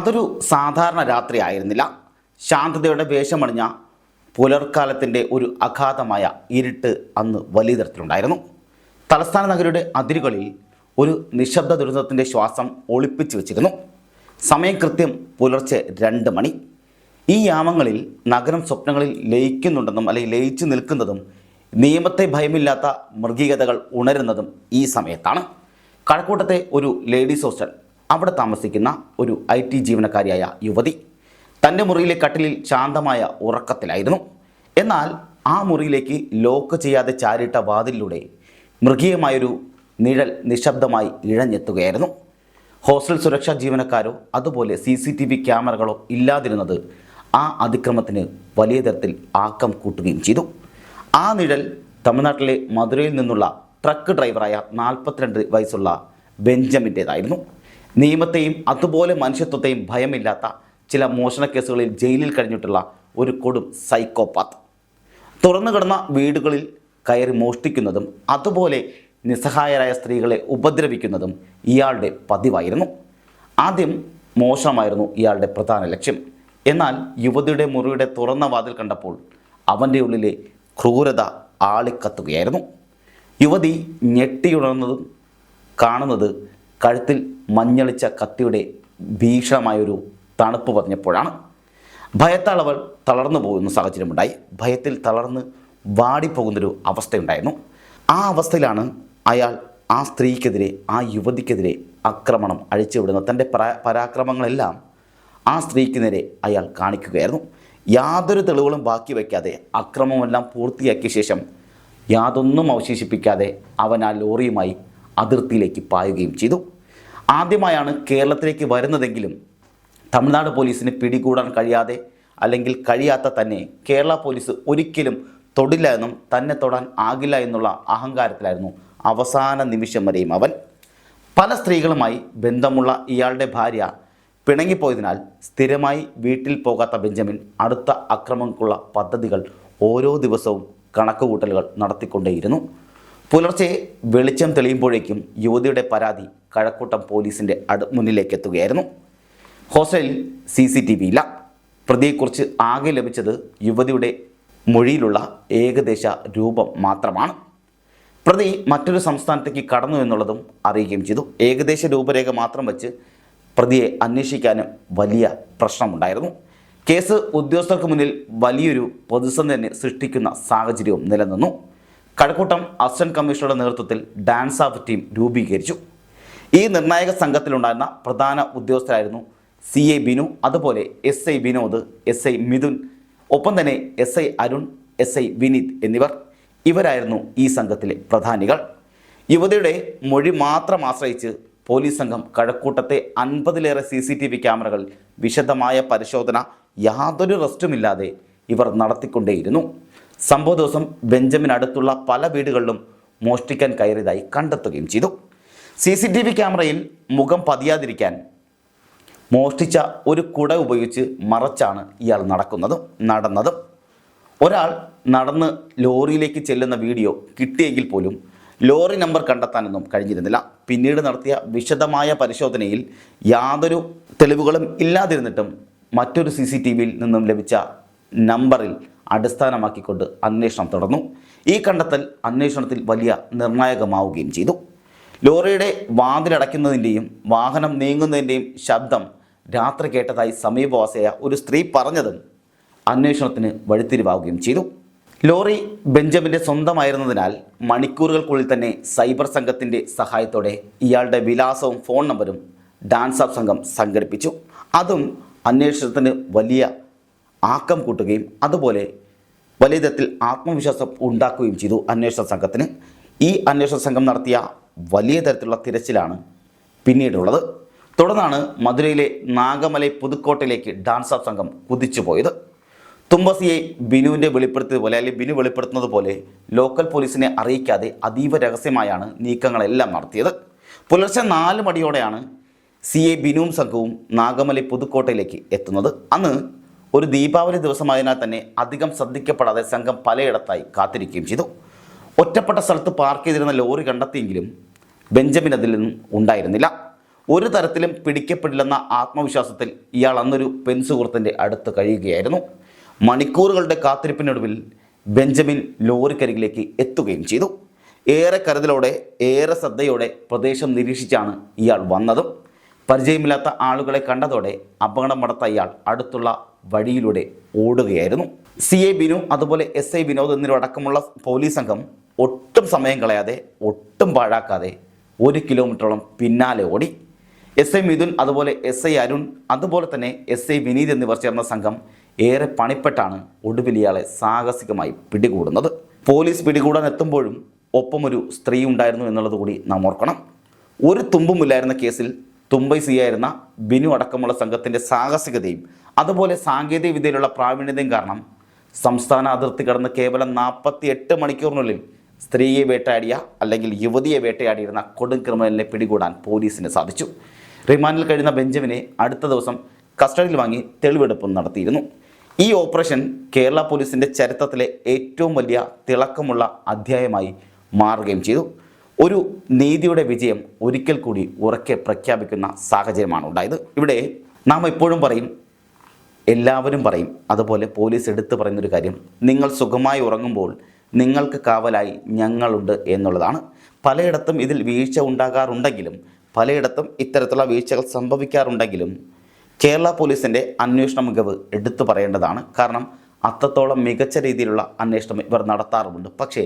അതൊരു സാധാരണ രാത്രി ആയിരുന്നില്ല. ശാന്തതയുടെ വേഷമണിഞ്ഞ പുലർക്കാലത്തിന്റെ ഒരു അഗാധമായ ഇരുട്ട് അന്ന് വലിയ തരത്തിലുണ്ടായിരുന്നു. തലസ്ഥാന നഗരിയുടെ അതിരുകളിൽ ഒരു നിശബ്ദ ദുരന്തത്തിന്റെ ശ്വാസം ഒളിപ്പിച്ചു വെച്ചിരുന്നു. സമയം കൃത്യം പുലർച്ചെ രണ്ട് മണി. ഈ യാമങ്ങളിൽ നഗരം സ്വപ്നങ്ങളിൽ ലയിക്കുന്നുണ്ടെന്നും അല്ലെങ്കിൽ ലയിച്ചു നിൽക്കുന്നതും നിയമത്തെ ഭയമില്ലാത്ത മൃഗീയതകൾ ഉണരുന്നതും ഈ സമയത്താണ്. കഴക്കൂട്ടത്തെ ഒരു ലേഡീസ് ഹോസ്റ്റൽ അവിടെ താമസിക്കുന്ന ഒരു ഐ ടി ജീവനക്കാരിയായ യുവതി തന്റെ മുറിയിലെ കട്ടിലിൽ ശാന്തമായ ഉറക്കത്തിലായിരുന്നു. എന്നാൽ ആ മുറിയിലേക്ക് ലോക്ക് ചെയ്യാതെ ചാരിട്ട വാതിലിലൂടെ മൃഗീയമായൊരു നിഴൽ നിശബ്ദമായി ഇഴഞ്ഞെത്തുകയായിരുന്നു. ഹോസ്റ്റൽ സുരക്ഷാ ജീവനക്കാരോ അതുപോലെ സി സി ടി വി ക്യാമറകളോ ഇല്ലാതിരുന്നത് ആ അതിക്രമത്തിന് വലിയ തരത്തിൽ ആക്കം കൂട്ടുകയും ചെയ്തു. ആ നിഴൽ തമിഴ്നാട്ടിലെ മധുരയിൽ നിന്നുള്ള ട്രക്ക് ഡ്രൈവറായ നാൽപ്പത്തിരണ്ട് വയസ്സുള്ള ബെഞ്ചമിന്റേതായിരുന്നു. നിയമത്തെയും അതുപോലെ മനുഷ്യത്വത്തെയും ഭയമില്ലാത്ത ചില മോഷണ കേസുകളിൽ ജയിലിൽ കഴിഞ്ഞിട്ടുള്ള ഒരു കൊടും സൈക്കോപാത്ത്. തുറന്നു കിടന്ന വീടുകളിൽ കയറി മോഷ്ടിക്കുന്നതും അതുപോലെ നിസ്സഹായരായ സ്ത്രീകളെ ഉപദ്രവിക്കുന്നതും ഇയാളുടെ പതിവായിരുന്നു. ആദ്യം മോഷണമായിരുന്നു ഇയാളുടെ പ്രധാന ലക്ഷ്യം. എന്നാൽ യുവതിയുടെ മുറിയുടെ തുറന്ന വാതിൽ കണ്ടപ്പോൾ അവന്റെ ഉള്ളിലെ ക്രൂരത ആളിക്കത്തുകയായിരുന്നു. യുവതി ഞെട്ടിയുണർന്നതും കാണുന്നത് കഴുത്തിൽ മഞ്ഞളിച്ച കത്തിയുടെ ഭീഷണമായൊരു തണുപ്പ് പറഞ്ഞപ്പോഴാണ് ഭയത്താൽ അവൾ തളർന്നു പോകുന്ന സാഹചര്യമുണ്ടായി. ഭയത്തിൽ തളർന്ന് വാടിപ്പോകുന്നൊരു അവസ്ഥയുണ്ടായിരുന്നു. ആ അവസ്ഥയിലാണ് അയാൾ ആ സ്ത്രീക്കെതിരെ ആ യുവതിക്കെതിരെ ആക്രമണം അഴിച്ചുവിടുന്ന തന്റെ പരാ പരാക്രമങ്ങളെല്ലാം ആ സ്ത്രീക്ക് നേരെ അയാൾ കാണിക്കുകയായിരുന്നു. യാതൊരു തെളിവുകളും ബാക്കി വയ്ക്കാതെ അക്രമമെല്ലാം പൂർത്തിയാക്കിയ ശേഷം യാതൊന്നും അവശേഷിപ്പിക്കാതെ അവൻ ആ ലോറിയുമായി അതിർത്തിയിലേക്ക് പായുകയും ചെയ്തു. ആദ്യമായാണ് കേരളത്തിലേക്ക് വരുന്നതെങ്കിലും തമിഴ്നാട് പോലീസിന് പിടികൂടാൻ കഴിയാതെ അല്ലെങ്കിൽ കഴിയാത്ത തന്നെ കേരള പോലീസ് ഒരിക്കലും തൊടില്ല എന്നും തന്നെ തൊടാൻ ആകില്ല എന്നുള്ള അഹങ്കാരത്തിലായിരുന്നു അവസാന നിമിഷം വരെയും അവൻ. പല സ്ത്രീകളുമായി ബന്ധമുള്ള ഇയാളുടെ ഭാര്യ പിണങ്ങിപ്പോയതിനാൽ സ്ഥിരമായി വീട്ടിൽ പോകാത്ത ബെഞ്ചമിൻ അടുത്ത അക്രമങ്ങൾക്കുള്ള പദ്ധതികൾ ഓരോ ദിവസവും കണക്കുകൂട്ടലുകൾ നടത്തിക്കൊണ്ടേയിരുന്നു. പുലർച്ചെ വെളിച്ചം തെളിയുമ്പോഴേക്കും യുവതിയുടെ പരാതി കഴക്കൂട്ടം പോലീസിന്റെ അടു മുന്നിലേക്ക് എത്തുകയായിരുന്നു ഹോസ്റ്റലിൽ സി സി ടി വി ഇല്ല പ്രതിയെക്കുറിച്ച് ആകെ ലഭിച്ചത് യുവതിയുടെ മൊഴിയിലുള്ള ഏകദേശ രൂപം മാത്രമാണ്. പ്രതി മറ്റൊരു സംസ്ഥാനത്തേക്ക് കടന്നു എന്നുള്ളതും അറിയുകയും ചെയ്തു. ഏകദേശ രൂപരേഖ മാത്രം വെച്ച് പ്രതിയെ അന്വേഷിക്കാനും വലിയ പ്രശ്നമുണ്ടായിരുന്നു. കേസ് ഉദ്യോഗസ്ഥർക്ക് മുന്നിൽ വലിയൊരു പ്രതിസന്ധി തന്നെ സൃഷ്ടിക്കുന്ന സാഹചര്യവും നിലനിന്നു. കഴക്കൂട്ടം അസിസ്റ്റന്റ് കമ്മീഷണറുടെ നേതൃത്വത്തിൽ ഡാൻസ് ഓഫ് ടീം രൂപീകരിച്ചു. ഈ നിർണായക സംഘത്തിലുണ്ടായിരുന്ന പ്രധാന ഉദ്യോഗസ്ഥരായിരുന്നു സി എ ബിനു അതുപോലെ S I Vinod S I Mithun ഒപ്പം തന്നെ S I Arun S I Vineeth എന്നിവർ ഇവരായിരുന്നു ഈ സംഘത്തിലെ പ്രധാനികൾ. യുവതിയുടെ മൊഴി മാത്രം ആശ്രയിച്ച് പോലീസ് സംഘം കഴക്കൂട്ടത്തെ അൻപതിലേറെ സി സി ടി വി ക്യാമറകൾ വിശദമായ പരിശോധന യാതൊരു റെസ്റ്റുമില്ലാതെ ഇവർ നടത്തിക്കൊണ്ടേയിരുന്നു. സംഭവ ദിവസം ബെഞ്ചമിൻ അടുത്തുള്ള പല വീടുകളിലും മോഷ്ടിക്കാൻ കയറിയതായി കണ്ടെത്തുകയും ചെയ്തു. സി സി ടി വി ക്യാമറയിൽ മുഖം പതിയാതിരിക്കാൻ മോഷ്ടിച്ച ഒരു കുട ഉപയോഗിച്ച് മറച്ചാണ് ഇയാൾ നടക്കുന്നതും നടന്നതും. ഒരാൾ നടന്ന് ലോറിയിലേക്ക് ചെല്ലുന്ന വീഡിയോ കിട്ടിയെങ്കിൽ പോലും ലോറി നമ്പർ കണ്ടെത്താനൊന്നും കഴിഞ്ഞിരുന്നില്ല. പിന്നീട് നടത്തിയ വിശദമായ പരിശോധനയിൽ യാതൊരു തെളിവുകളും ഇല്ലാതിരുന്നിട്ടും മറ്റൊരു സി സി ടി വിയിൽ നിന്നും ലഭിച്ച നമ്പറിൽ അടിസ്ഥാനമാക്കിക്കൊണ്ട് അന്വേഷണം തുടർന്നു. ഈ കണ്ടെത്തൽ അന്വേഷണത്തിൽ വലിയ നിർണായകമാവുകയും ചെയ്തു. ലോറിയുടെ വാതിലടയ്ക്കുന്നതിന്റെയും വാഹനം നീങ്ങുന്നതിന്റെയും ശബ്ദം രാത്രി കേട്ടതായി സമീപവാസിയായ ഒരു സ്ത്രീ പറഞ്ഞതും അന്വേഷണത്തിന് വഴിത്തിരിവാവുകയും ചെയ്തു. ലോറി ബെഞ്ചമിന്റെ സ്വന്തമായിരുന്നതിനാൽ മണിക്കൂറുകൾക്കുള്ളിൽ തന്നെ സൈബർ സംഘത്തിന്റെ സഹായത്തോടെ ഇയാളുടെ വിലാസവും ഫോൺ നമ്പറും ഡാൻസ് ആപ്പ് സംഘം സംഘടിപ്പിച്ചു. അതും അന്വേഷണത്തിന് വലിയ ആക്കം കൂട്ടുകയും അതുപോലെ വലിയ തരത്തിൽ ആത്മവിശ്വാസം ഉണ്ടാക്കുകയും ചെയ്തു അന്വേഷണ സംഘത്തിന്. ഈ അന്വേഷണ സംഘം നടത്തിയ വലിയ തരത്തിലുള്ള തിരച്ചിലാണ് പിന്നീടുള്ളത്. തുടർന്നാണ് മധുരയിലെ നാഗമലൈ പുതുക്കോട്ടയിലേക്ക് ഡാൻസ് ആപ്പ് സംഘം കുതിച്ചു പോയത്. തുമ്പസിയെ ബിനുവിന്റെ വെളിപ്പെടുത്തിയത് പോലെ അല്ലെങ്കിൽ ബിനു വെളിപ്പെടുത്തുന്നത് പോലെ ലോക്കൽ പോലീസിനെ അറിയിക്കാതെ അതീവ രഹസ്യമായാണ് നീക്കങ്ങളെല്ലാം നടത്തിയത്. പുലർച്ചെ നാല് മണിയോടെയാണ് സി എ ബിനുവും സംഘവും നാഗമലൈ പുതുക്കോട്ടയിലേക്ക് എത്തുന്നത്. അന്ന് ഒരു ദീപാവലി ദിവസമായതിനാൽ തന്നെ അധികം ശ്രദ്ധിക്കപ്പെടാതെ സംഘം പലയിടത്തായി കാത്തിരിക്കുകയും ചെയ്തു. ഒറ്റപ്പെട്ട സ്ഥലത്ത് പാർക്ക് ചെയ്തിരുന്ന ലോറി കണ്ടെത്തിയെങ്കിലും ബെഞ്ചമിൻ അതിൽ നിന്നും ഉണ്ടായിരുന്നില്ല. ഒരു തരത്തിലും പിടിക്കപ്പെടില്ലെന്ന ആത്മവിശ്വാസത്തിൽ ഇയാൾ അന്നൊരു പെൻസുഹൃത്തിന്റെ അടുത്ത് കഴിയുകയായിരുന്നു. മണിക്കൂറുകളുടെ കാത്തിരിപ്പിനൊടുവിൽ ബെഞ്ചമിൻ ലോറിക്കരികിലേക്ക് എത്തുകയും ചെയ്തു. ഏറെ കരുതലോടെ ഏറെ ശ്രദ്ധയോടെ പ്രദേശം നിരീക്ഷിച്ചാണ് ഇയാൾ വന്നതും. പരിചയമില്ലാത്ത ആളുകളെ കണ്ടതോടെ അപകടം നടത്ത ഇയാൾ അടുത്തുള്ള വഴിയിലൂടെ ഓടുകയായിരുന്നു. സി എ ബിനു അതുപോലെ എസ് ഐ വിനോദ് എന്നിവരടക്കമുള്ള പോലീസ് സംഘം ഒട്ടും സമയം കളയാതെ ഒട്ടും പാഴാക്കാതെ ഒരു കിലോമീറ്ററോളം പിന്നാലെ ഓടി. എസ് ഐ മിഥുൻ അതുപോലെ എസ് ഐ അരുൺ അതുപോലെ തന്നെ എസ് ഐ വിനീത് എന്നിവർ ചേർന്ന സംഘം ഏറെ പണിപ്പെട്ടാണ് ഒടുവിൽ ഇയാളെ സാഹസികമായി പിടികൂടുന്നത്. പോലീസ് പിടികൂടാൻ എത്തുമ്പോഴും ഒപ്പമൊരു സ്ത്രീ ഉണ്ടായിരുന്നു എന്നുള്ളത് കൂടി നാം ഓർക്കണം. ഒരു തുമ്പുമില്ലായിരുന്ന കേസിൽ തുമ്പൈ സി ആയിരുന്ന ബിനു അടക്കമുള്ള സംഘത്തിന്റെ സാഹസികതയും അതുപോലെ സാങ്കേതിക വിദ്യയിലുള്ള പ്രാവീണ്യതയും കാരണം സംസ്ഥാന അതിർത്തി കടന്ന് കേവലം നാൽപ്പത്തി എട്ട് മണിക്കൂറിനുള്ളിൽ സ്ത്രീയെ വേട്ടയാടിയ അല്ലെങ്കിൽ യുവതിയെ വേട്ടയാടിയിരുന്ന കൊടും ക്രിമിനലിനെ പിടികൂടാൻ പോലീസിന് സാധിച്ചു. റിമാൻഡിൽ കഴിയുന്ന ബെഞ്ചമിനെ അടുത്ത ദിവസം കസ്റ്റഡിയിൽ വാങ്ങി തെളിവെടുപ്പും നടത്തിയിരുന്നു. ഈ ഓപ്പറേഷൻ കേരള പോലീസിന്റെ ചരിത്രത്തിലെ ഏറ്റവും വലിയ തിളക്കമുള്ള അധ്യായമായി മാറുകയും ചെയ്തു. ഒരു നീതിയുടെ വിജയം ഒരിക്കൽ കൂടി ഉറക്കെ പ്രഖ്യാപിക്കുന്ന സാഹചര്യമാണ് ഉണ്ടായത്. ഇവിടെ നാം എപ്പോഴും പറയും എല്ലാവരും പറയും അതുപോലെ പോലീസ് എടുത്തു പറയുന്നൊരു കാര്യം നിങ്ങൾ സുഖമായി ഉറങ്ങുമ്പോൾ നിങ്ങൾക്ക് കാവലായി ഞങ്ങളുണ്ട് എന്നുള്ളതാണ്. പലയിടത്തും ഇതിൽ വീഴ്ച ഉണ്ടാകാറുണ്ടെങ്കിലും പലയിടത്തും ഇത്തരത്തിലുള്ള വീഴ്ചകൾ സംഭവിക്കാറുണ്ടെങ്കിലും കേരള പോലീസിന്റെ അന്വേഷണ മികവ് എടുത്തു പറയേണ്ടതാണ്. കാരണം അത്രത്തോളം മികച്ച രീതിയിലുള്ള അന്വേഷണം ഇവർ നടത്താറുമുണ്ട്. പക്ഷേ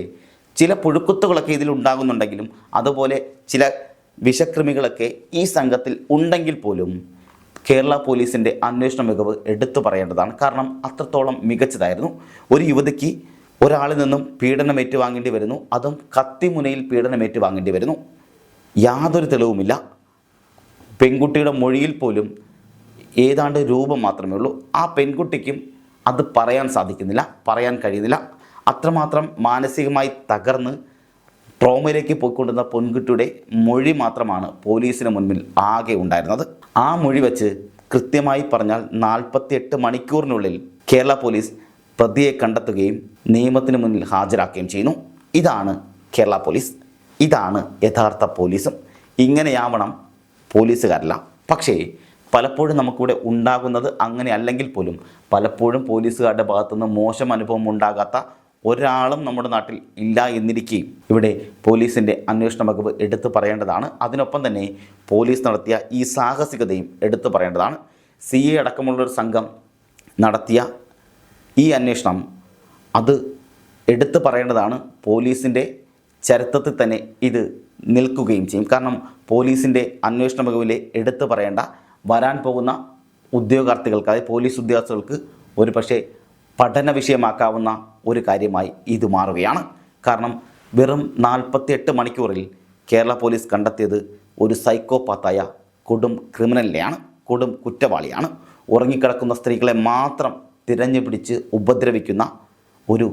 ചില പുഴുക്കുത്തുകളൊക്കെ ഇതിൽ ഉണ്ടാകുന്നുണ്ടെങ്കിലും അതുപോലെ ചില വിഷക്രിമികളൊക്കെ ഈ സംഘത്തിൽ ഉണ്ടെങ്കിൽ പോലും കേരള പോലീസിന്റെ അന്വേഷണ മികവ് എടുത്തു പറയേണ്ടതാണ്. കാരണം അത്രത്തോളം മികച്ചതായിരുന്നു. ഒരു യുവതിക്ക് ഒരാളിൽ നിന്നും പീഡനം ഏറ്റുവാങ്ങേണ്ടി വരുന്നു. അതും കത്തിമുനയിൽ പീഡനം ഏറ്റുവാങ്ങേണ്ടി വരുന്നു. യാതൊരു തെളിവുമില്ല. പെൺകുട്ടിയുടെ മൊഴിയിൽ പോലും ഏതാണ്ട് രൂപം മാത്രമേ ഉള്ളൂ. ആ പെൺകുട്ടിക്കും അത് പറയാൻ സാധിക്കുന്നില്ല പറയാൻ കഴിയുന്നില്ല. അത്രമാത്രം മാനസികമായി തകർന്ന് ട്രോമയിലേക്ക് പോയിക്കൊണ്ടിരുന്ന പെൺകുട്ടിയുടെ മൊഴി മാത്രമാണ് പോലീസിന് മുൻപിൽ ആകെ ഉണ്ടായിരുന്നത്. ആ മൊഴി വെച്ച് കൃത്യമായി പറഞ്ഞാൽ നാൽപ്പത്തിയെട്ട് മണിക്കൂറിനുള്ളിൽ കേരള പോലീസ് പ്രതിയെ കണ്ടെത്തുകയും നിയമത്തിന് മുന്നിൽ ഹാജരാക്കുകയും ചെയ്യുന്നു. ഇതാണ് കേരള പോലീസ്. ഇതാണ് യഥാർത്ഥ പോലീസും. ഇങ്ങനെയാവണം പോലീസുകാരല്ല. പക്ഷേ പലപ്പോഴും നമുക്കിവിടെ ഉണ്ടാകുന്നത് അങ്ങനെ അല്ലെങ്കിൽ പോലും പലപ്പോഴും പോലീസുകാരുടെ ഭാഗത്തുനിന്ന് മോശം അനുഭവം ഉണ്ടാകാത്ത ഒരാളും നമ്മുടെ നാട്ടിൽ ഇല്ല എന്നിരിക്കുകയും ഇവിടെ പോലീസിന്റെ അന്വേഷണ വകുപ്പ് എടുത്തു പറയേണ്ടതാണ്. അതിനൊപ്പം തന്നെ പോലീസ് നടത്തിയ ഈ സാഹസികതയും എടുത്തു പറയേണ്ടതാണ്. സി എ അടക്കമുള്ളൊരു സംഘം നടത്തിയ ഈ അന്വേഷണം അത് എടുത്തു പറയേണ്ടതാണ്. പോലീസിന്റെ ചരിത്രത്തിൽ തന്നെ ഇത് നിൽക്കുകയും ചെയ്യും. കാരണം പോലീസിന്റെ അന്വേഷണ വകുപ്പിലെ എടുത്തു പറയേണ്ട വരാൻ പോകുന്ന ഉദ്യോഗാർത്ഥികൾക്ക് അതായത് പോലീസ് ഉദ്യോഗസ്ഥർക്ക് ഒരു പക്ഷേ പഠന വിഷയമാക്കാവുന്ന ഒരു കാര്യമായി ഇത് മാറുകയാണ്. കാരണം വെറും നാൽപ്പത്തിയെട്ട് മണിക്കൂറിൽ കേരള പോലീസ് കണ്ടെത്തിയത് ഒരു സൈക്കോപാത്തായ കൊടും ക്രിമിനലിനെയാണ് കൊടും കുറ്റവാളിയാണ്. ഉറങ്ങിക്കിടക്കുന്ന സ്ത്രീകളെ മാത്രം തിരഞ്ഞു പിടിച്ച് ഉപദ്രവിക്കുന്ന ഒരു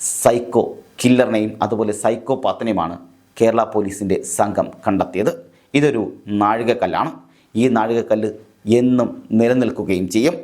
സൈക്കോ കില്ലറിനെയും അതുപോലെ സൈക്കോ സൈക്കോപാത്തിനെയുമാണ് കേരള പോലീസിന്റെ സംഘം കണ്ടെത്തിയത്. ഇതൊരു നാഴികക്കല്ലാണ്. ഈ നാഴികക്കല്ല് എന്നും നിലനിൽക്കുകയും ചെയ്യും.